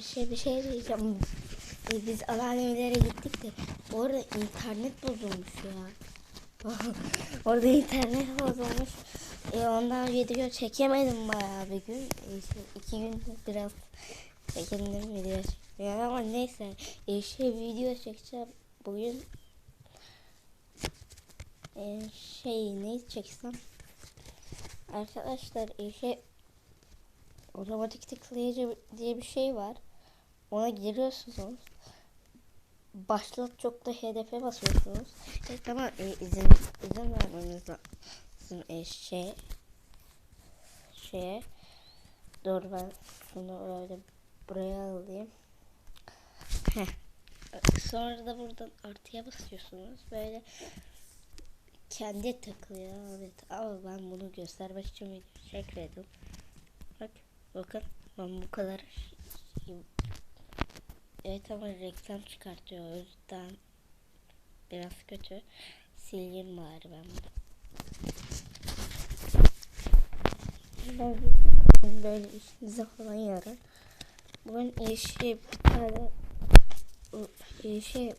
bir şey bir şey diyeceğim. Biz anneannemlere gittik de orada internet bozulmuş ya. orada internet bozulmuş. E, ondan video çekemedim bayağı bir gün. İşte iki gün biraz çekindim video çekmeye ama neyse. E, şey video çekeceğim bugün. E, şey ne çeksem? Arkadaşlar e, şey otomatik tıklayıcı diye bir şey var. Ona giriyorsunuz. Başlat çok da hedefe basıyorsunuz. Evet ama e, izin izin vermemiz lazım e, şey şeye. Dur ben şunu öyle buraya alayım. Heh. Sonra da buradan artıya basıyorsunuz. Böyle kendi tıklıyor. Evet ama ben bunu göstermek için video çekmedim. Bak bakın ben bu kadar Evet ama reklam çıkartıyor o yüzden biraz kötü. Sileyim bari ben bunu. Böyle, işinize falan yarar. Bugün şey bir tane şey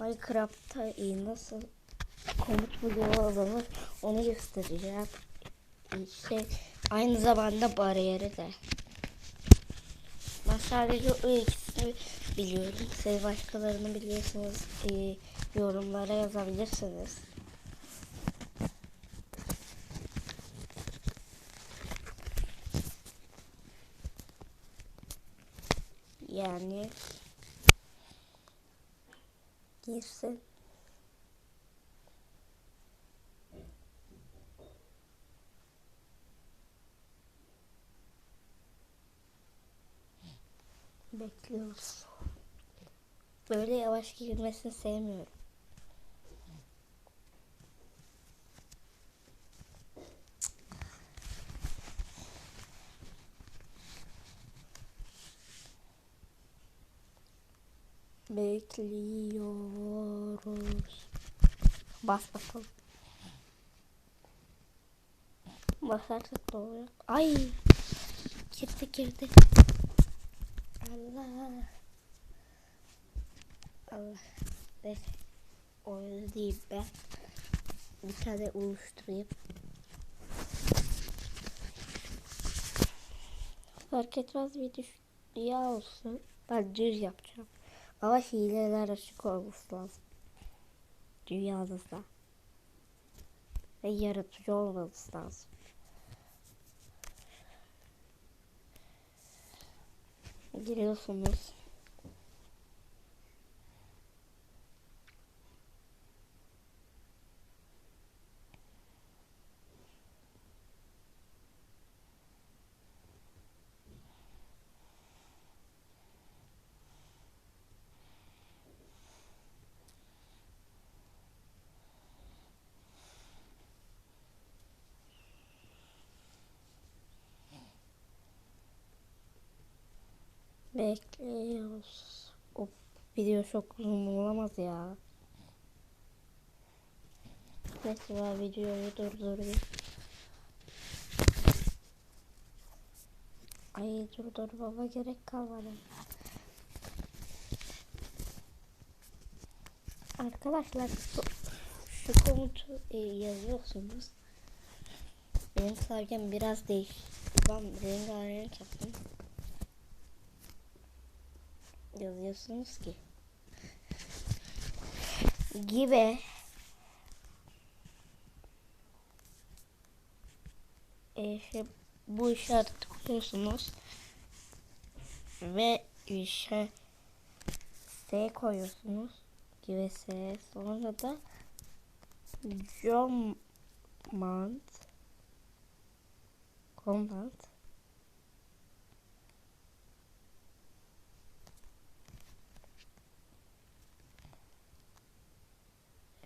Minecraft'ta nasıl komut bloğu alınır onu göstereceğim. İşte aynı zamanda bariyeri de. Ben sadece o biliyorum. Siz başkalarını biliyorsanız e, yorumlara yazabilirsiniz. Yani girsin. Bekliyoruz. Böyle yavaş girmesini sevmiyorum. Bekliyoruz. Bas bakalım. Basarsak ne oluyor? Ay! Girdi girdi. Allah. Allah. Neyse. Öyle değil ben. Bir tane oluşturayım. Fark etmez bir dünya olsun. Ben düz yapacağım. Ama hileler açık olması lazım. Dünyanızda. Ve yaratıcı olmanız lazım. Giriyorsunuz. Bekliyoruz. O video çok uzun olamaz ya. Neyse videoyu durdurayım. Ay dur dur baba gerek kalmadı. Arkadaşlar şu, komutu e, yazıyorsunuz. Benim klavyem biraz değiş. Ben rengarenk yaptım yazıyorsunuz ki? Gibi. E, şey, bu işareti tıklıyorsunuz ve işe S koyuyorsunuz. Gibi S. Sonra da command command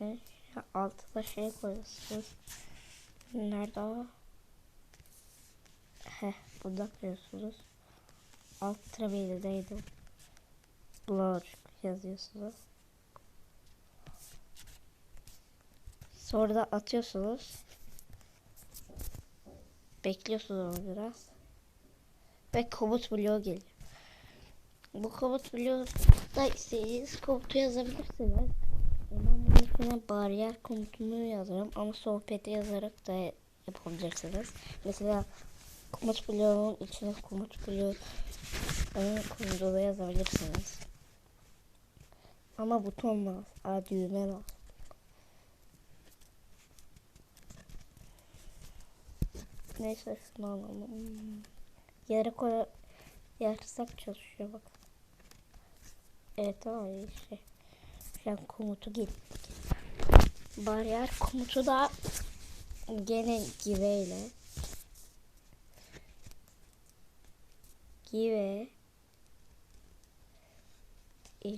Ve altına şey koyuyorsunuz. Nerede o? Heh, burada koyuyorsunuz. Alt trabeydeydi. Blur yazıyorsunuz. Sonra da atıyorsunuz. Bekliyorsunuz onu biraz. Ve komut bloğu geliyor. bu komut biliyoruz da istediğiniz komutu yazabilirsiniz. İçine bariyer komutunu yazarım ama sohbeti yazarak da yapabilirsiniz. Mesela komut bloğunun içine komut bloğu onun komutu da yazabilirsiniz. Ama buton var. A düğme var. Neyse şunu alalım. Yarı koy yarısak çalışıyor bak. Evet ama işte. Şu an komutu gittik. Bariyer komutu da gene give ile give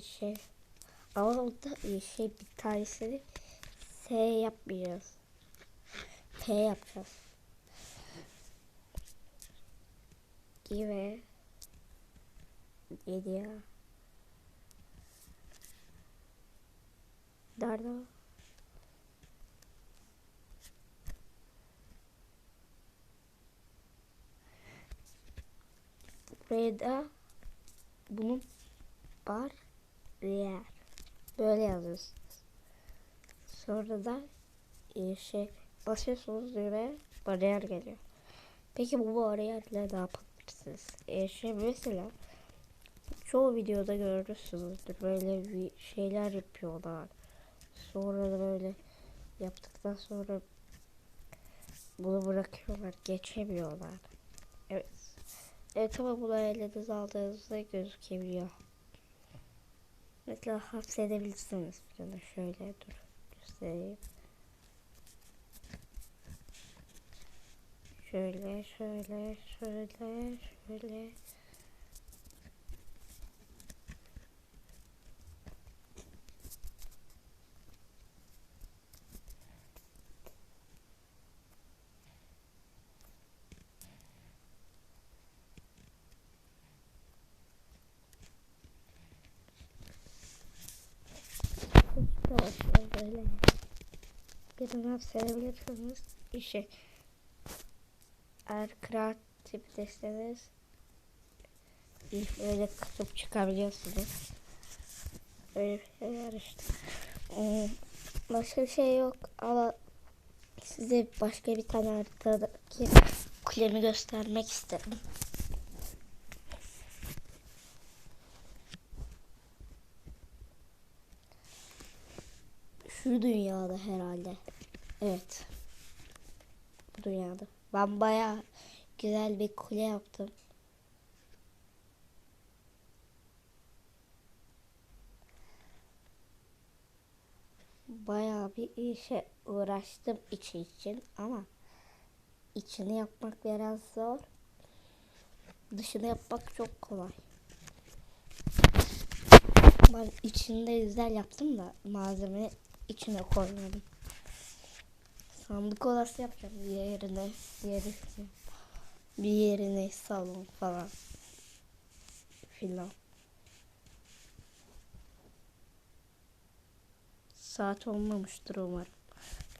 şey ama orada şey bir tanesini S yapmayacağız. P yapacağız. Give Yedi ya. Nerede? Buraya da bunun bar yer. Böyle yazıyorsunuz. Sonra da şey basıyorsunuz ve bariyer geliyor. Peki bu bariyerle ne yapabilirsiniz? E, şey mesela çoğu videoda görürsünüzdür. Böyle bir şeyler yapıyorlar. Sonra da böyle yaptıktan sonra bunu bırakıyorlar. Geçemiyorlar. Evet. Evet ama bunu elinize aldığınızda gözükebiliyor. Mesela hapsedebilirsiniz. Böyle şöyle dur göstereyim. Şöyle şöyle şöyle şöyle. Böyle birini hapsedebilirsiniz. İşe eğer kreatif deseniz böyle kısıp çıkabiliyorsunuz. Öyle bir şeyler işte. Hmm, başka bir şey yok ama size başka bir tane haritadaki kulemi göstermek istedim. Şu dünyada herhalde. Evet. Bu dünyada. Ben baya güzel bir kule yaptım. Baya bir işe uğraştım içi için ama içini yapmak biraz zor. Dışını yapmak çok kolay. Ben içinde güzel yaptım da malzeme içine koymadım. Sandık odası yapacağım bir yerine. Bir yerine, bir yerine salon falan. Filan. Saat olmamıştır umarım.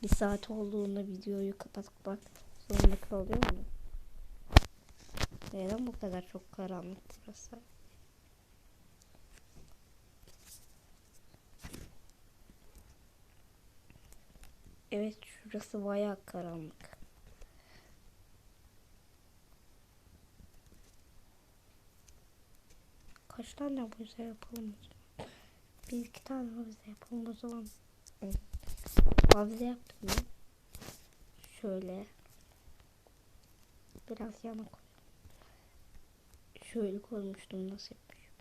Bir saat olduğunda videoyu kapatmak zorunda kalıyor mu? Neden bu kadar çok karanlık burası? Evet şurası bayağı karanlık. Kaç tane avize yapalım? Bir iki tane avize yapalım o zaman. Avize yaptım ben. Şöyle. Biraz yana koy. Şöyle koymuştum nasıl yapmışım.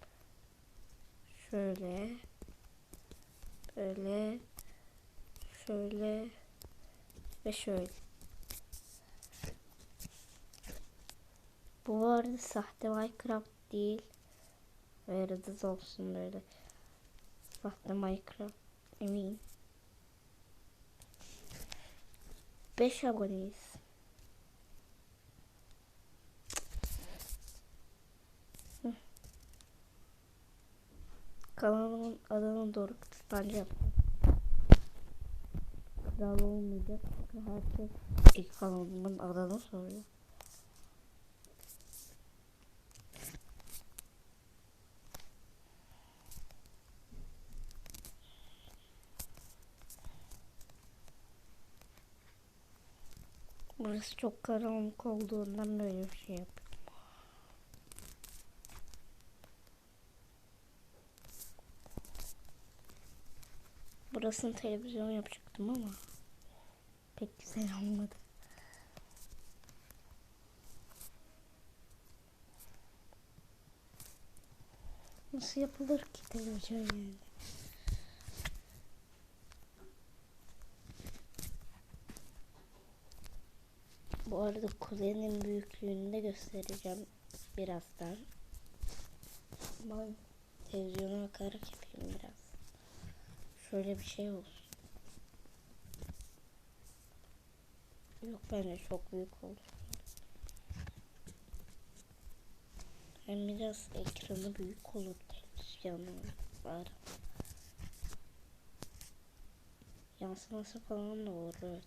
Şöyle. Böyle şöyle ve şöyle. Bu arada sahte Minecraft değil. Veriniz olsun böyle. Sahte Minecraft emin. 5 aboneyiz. Kanalımın adını kısancı yaptım kral olmayacak. Çünkü herkes ilk kanalımın adını soruyor. Burası çok karanlık olduğundan böyle bir şey yapıyorum. Burasını televizyon yapacaktım ama pek güzel olmadı. Nasıl yapılır ki televizyon? Bu arada kuzenin büyüklüğünü de göstereceğim birazdan. Ben televizyona bakarak yapayım biraz. Şöyle bir şey olsun. Yok bence çok büyük olur. Hem biraz ekranı büyük olur televizyonun var. Yansıması falan da olur evet.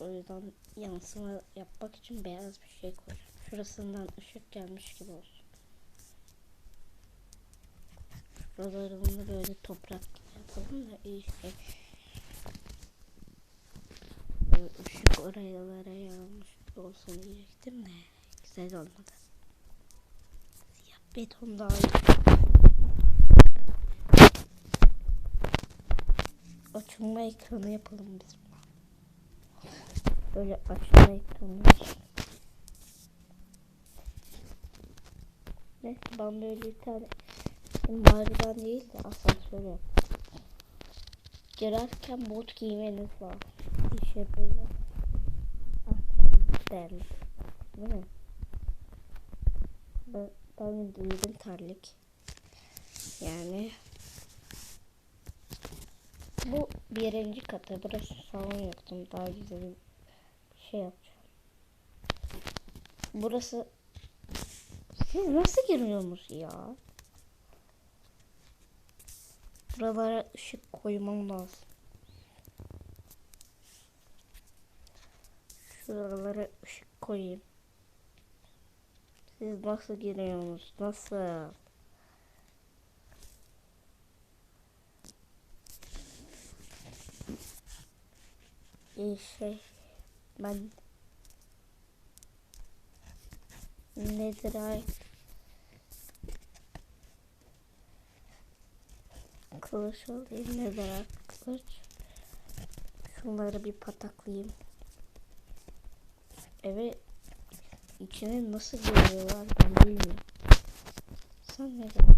O yüzden yansıma yapmak için beyaz bir şey koyacağım. Şurasından ışık gelmiş gibi olsun. Şuralarını böyle toprak yapalım da iyi şey. Işık oralara gibi olsun diyecektim de güzel olmadı. Siyah beton daha iyi. Açılma ekranı yapalım biz. Böyle açma ekranı. Neyse ben böyle bir tane merdiven değil de asansör yap. Girerken bot giymeniz lazım. İşe böyle. Ah, terlik. Değil mi? Ben, ben giydim terlik. Yani bu birinci katı. Burası salon yaptım. Daha güzel bir şey yapacağım. Burası siz nasıl giriyorsunuz ya? Buralara ışık koymam lazım. Şuralara ışık koyayım. Siz nasıl giriyorsunuz? Nasıl? İyi şey. Ben nedir ay? Kılıç alayım. Nedir ay? Kılıç. Şunları bir pataklayayım. Eve içine nasıl giriyorlar ben bilmiyorum. Sen ne yapıyorsun?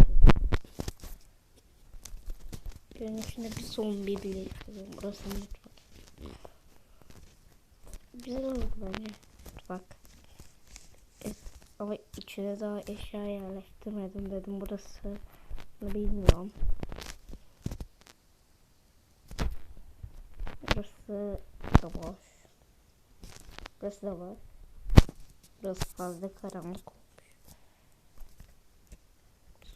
Benim içinde bir zombi bile yapıyorum. Burası mutfak. Güzel oldu bence. Bak. Evet, ama içine daha eşya yerleştirmedim dedim. Burası bilmiyorum. Burası da boş. Burası da var. Burası fazla karanlık olmuş.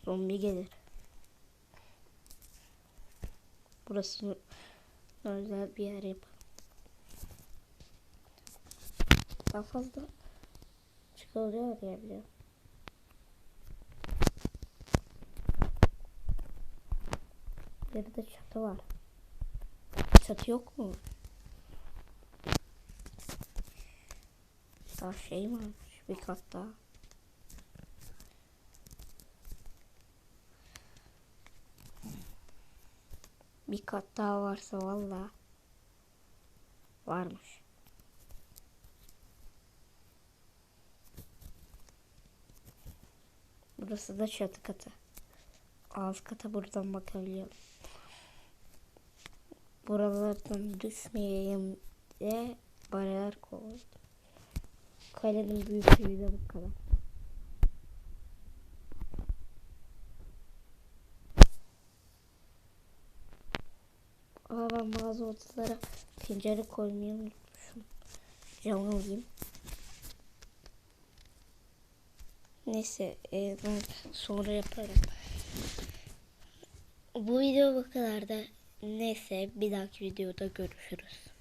Zombi gelir. Burası özel bir yer yapalım. Daha fazla çıkılıyor diye biliyorum. Geride çatı var. Çatı yok mu? Daha şey varmış bir kat daha. Bir kat daha varsa valla varmış. Burası da çatı katı. Alt kata buradan bakabiliyorum. Buralardan düşmeyeyim diye bariyer koydum. Kalenin büyüklüğü de bu kadar. Aa ben bazı odalara pencere koymayı unutmuşum. Cam alayım. Neyse e, ben sonra yaparım. Bu video bu kadar da. Neyse bir dahaki videoda görüşürüz.